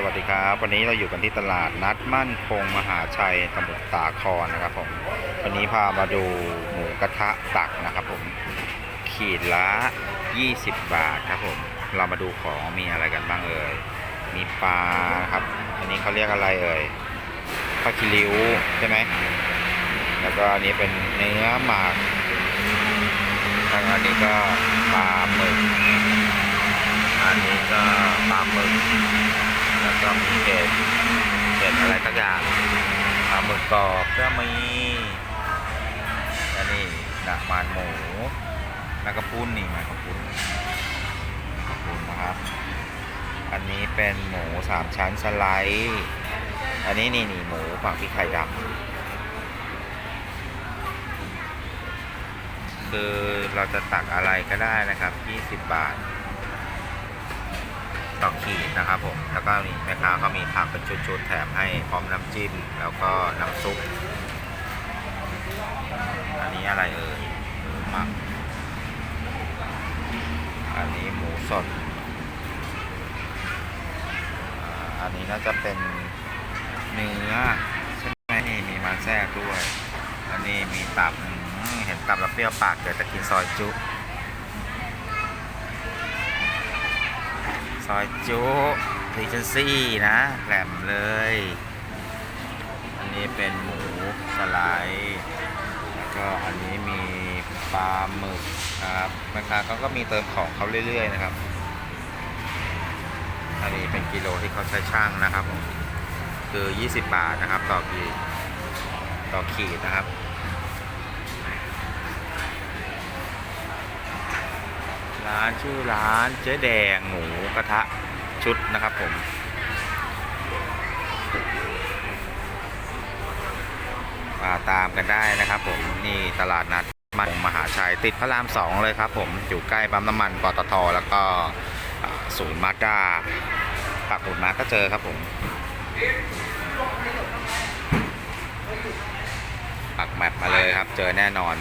สวัสดีครับ วันนี้เราอยู่กันที่ตลาดนัดมั่นคงมหาชัยสมุทรสาครนะครับผมวันนี้พามาดูหมูกระทะตักนะครับผมขีดละ 20 บาทครับผมเรามาดูของมีอะไรกันบ้างเอ่ยมีปลาครับ อันนี้เขาเรียกอะไรเอ่ยผ้าคิริวใช่ไหมแล้วก็อันนี้เป็นเนื้อหมักแล้วอันนี้ก็ปลาหมึก อันนี้ก็ปลาหมึก แล้วก็มีเห็ดเห็ดอะไรสักอย่างปลาหมึ กกรอบก็มีอันนี้ดากมันหมูแล้วก็ปุ้นนี่มันก็ปุ้นกระปุ้นนะครับ อันนี้เป็นหมูสามชั้นสไลด์อันนี้นี่นี่หมูฝังพริกไทยดำคือเราจะตักอะไรก็ได้นะครับ 20 บาท ต่อขีดนะครับผม แล้วก็นี่แม่ค้าเขามีผักเป็นชุดๆแถมให้พร้อมน้ำจิ้ม แล้วก็น้ำซุป อันนี้อะไรเอ่ยหมูหมัก อันนี้หมูสด อันนี้น่าจะเป็นเนื้อใช่ไหมนี่มีมันแทรกด้วย อันนี้มีตับ เห็นตับแล้วเปรี้ยวปากเดี๋ยวจะกินซอยจุ ซอยจุรีเจนซี่นะแหลมเลย อันนี้เป็นหมูสไลด์แล้วก็อันนี้มีปลาหมึกครับแม่ค้าเขาก็มีเติมของเขาเรื่อย ๆ นะครับ อันนี้เป็นกิโลที่เขาใช้ช่างนะครับ คือ 20 บาทนะครับ ต่อขีต่อขีดนะครับ ร้านชื่อร้านเจ๊แดงหมูกระทะชุดนะครับผมมาตามกันได้นะครับผมนี่ตลาดนัดมันมหาชัยติดพระรามสองเลยครับผมอยู่ใกล้ปั๊มน้ำมันปตทแล้วก็ศูนย์มาด้าปักหมุดมาก็เจอครับผมปักแมปมาเลยครับเจอแน่นอน